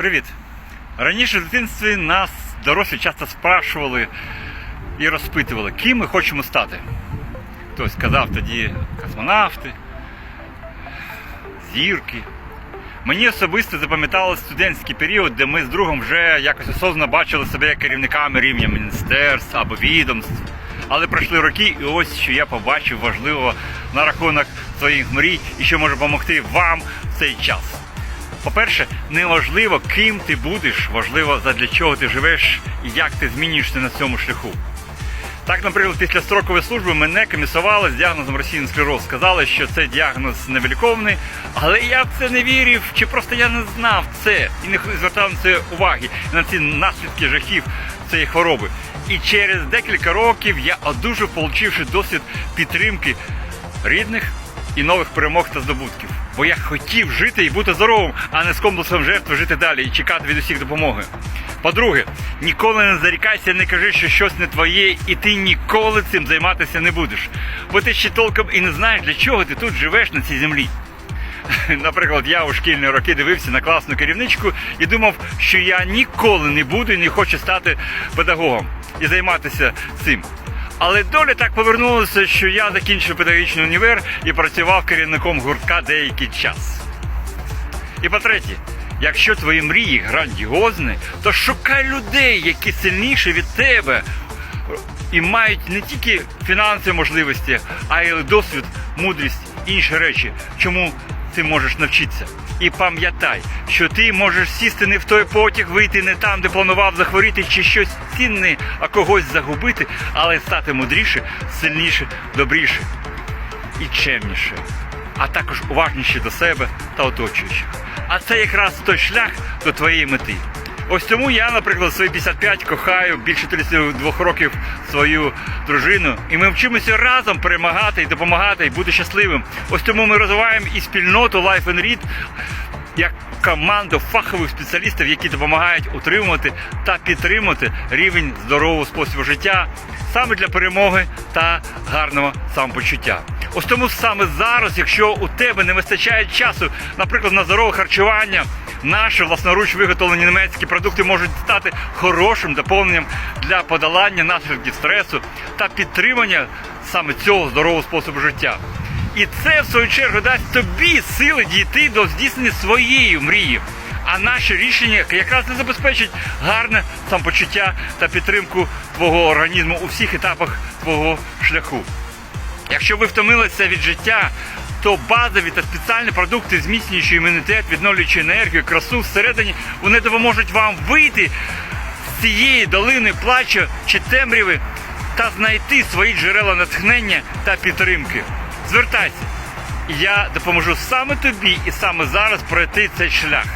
Привіт. Раніше в дитинстві нас дорослі часто спрашували і розпитували, ким ми хочемо стати. Хтось казав тоді космонавти, зірки. Мені особисто запам'яталося студентський період, де ми з другом вже якось осознано бачили себе керівниками рівня міністерств або відомств. Але пройшли роки, і ось що я побачив важливо на рахунок своїх мрій і що може допомогти вам в цей час. По-перше, не важливо, ким ти будеш, важливо, задля чого ти живеш і як ти змінюєшся на цьому шляху. Так, наприклад, після строкової служби мене комісували з діагнозом російний склероз. Сказали, що це діагноз невиліковний, але я в це не вірив, чи просто я не знав це і не звертав на це уваги на ці наслідки жахів цієї хвороби. І через декілька років я одужав, получивши досвід підтримки рідних і нових перемог та здобутків. Бо я хотів жити і бути здоровим, а не з комплексом жертви жити далі і чекати від усіх допомоги. По-друге, ніколи не зарікайся, не кажи, що щось не твоє, і ти ніколи цим займатися не будеш. Бо ти ще толком і не знаєш, для чого ти тут живеш на цій землі. Наприклад, я у шкільні роки дивився на класну керівничку і думав, що я ніколи не буду і не хочу стати педагогом і займатися цим. Але доля так повернулася, що я закінчив педагогічний універ і працював керівником гуртка деякий час. І по-третє, якщо твої мрії грандіозні, то шукай людей, які сильніші від тебе і мають не тільки фінансові можливості, а й досвід, мудрість і інші речі, чому ти можеш навчитися. І пам'ятай, що ти можеш сісти не в той потяг, вийти не там, де планував захворіти чи щось цінне, а когось загубити, але стати мудріше, сильніше, добріше і чемніше, а також уважніше до себе та оточуючих. А це якраз той шлях до твоєї мети. Ось тому я, наприклад, свої 55 кохаю більше 32 років свою дружину, і ми вчимося разом перемагати і допомагати, і бути щасливим. Ось тому ми розвиваємо і спільноту Life and Read як команду фахових спеціалістів, які допомагають утримувати та підтримувати рівень здорового способу життя саме для перемоги та гарного самопочуття. Ось тому саме зараз, якщо у тебе не вистачає часу, наприклад, на здорове харчування, наші власноруч виготовлені німецькі продукти можуть стати хорошим доповненням для подолання наслідків стресу та підтримання саме цього здорового способу життя. І це, в свою чергу, дасть тобі сили дійти до здійснення своєї мрії. А наші рішення якраз не забезпечать гарне самопочуття та підтримку твого організму у всіх етапах твого шляху. Якщо ви втомилися від життя, то базові та спеціальні продукти, зміцнюючи імунітет, відновлюючи енергію, красу всередині, вони допоможуть вам вийти з цієї долини плачу чи темряви та знайти свої джерела натхнення та підтримки. Звертайся, я допоможу саме тобі і саме зараз пройти цей шлях.